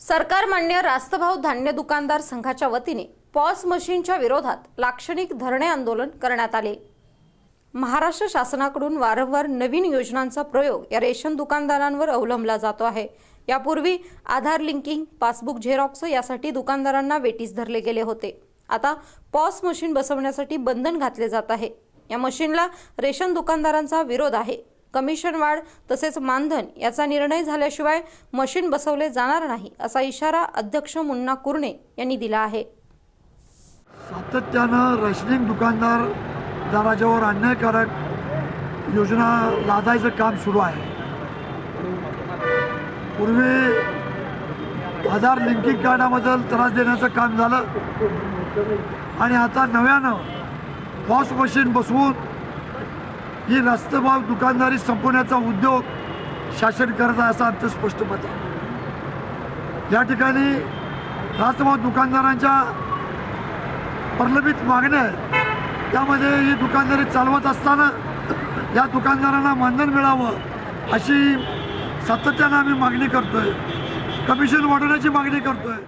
सरकार मान्य रास्तभाव धान्य दुकानदार संघाच्या वतीने पॉस मशीनच्या विरोधात लाक्षणिक धरणे आंदोलन करण्यात आले. महाराष्ट्र शासनाकडून वारंवार नवीन योजनांचा प्रयोग या रेशन दुकानदारांवर अवलंबला जातो आहे. यापूर्वी आधार लिंकिंग पासबुक झेरॉक्स यासाठी दुकानदारांना वेटीस धरले गेले होते. आता पॉस मशीन बसवण्यासाठी बंधन घातले जात आहे. या मशीनला रेशन दुकानदारांचा विरोध आहे. कमिशन वाढ तसेच मानधन याचा निर्णय झाल्याशिवाय मशीन बसवले जाणार नाही असा इशारा अध्यक्ष मुन्ना कुरणे यांनी दिला आहे. सातत्यानं रेशनिंग दुकानदार दराजावर अन्यायकारक योजना लादायचं काम सुरू आहे. पूर्वी आधार लिंकिंग कार्डाबद्दल त्रास देण्याचं काम झालं आणि आता नव्यानं वॉश मशीन बसवून ही रस्तभाव दुकानदारी संपवण्याचा उद्योग शासन करत आहे असं आमचं स्पष्ट मत आहे. या ठिकाणी रास्तभाव दुकानदारांच्या प्रलंबित मागण्या आहेत. त्यामध्ये ही दुकानदारी चालवत असताना या दुकानदारांना मानधन मिळावं अशी सातत्यानं आम्ही मागणी करतोय. कमिशन वाढवण्याची मागणी करतोय.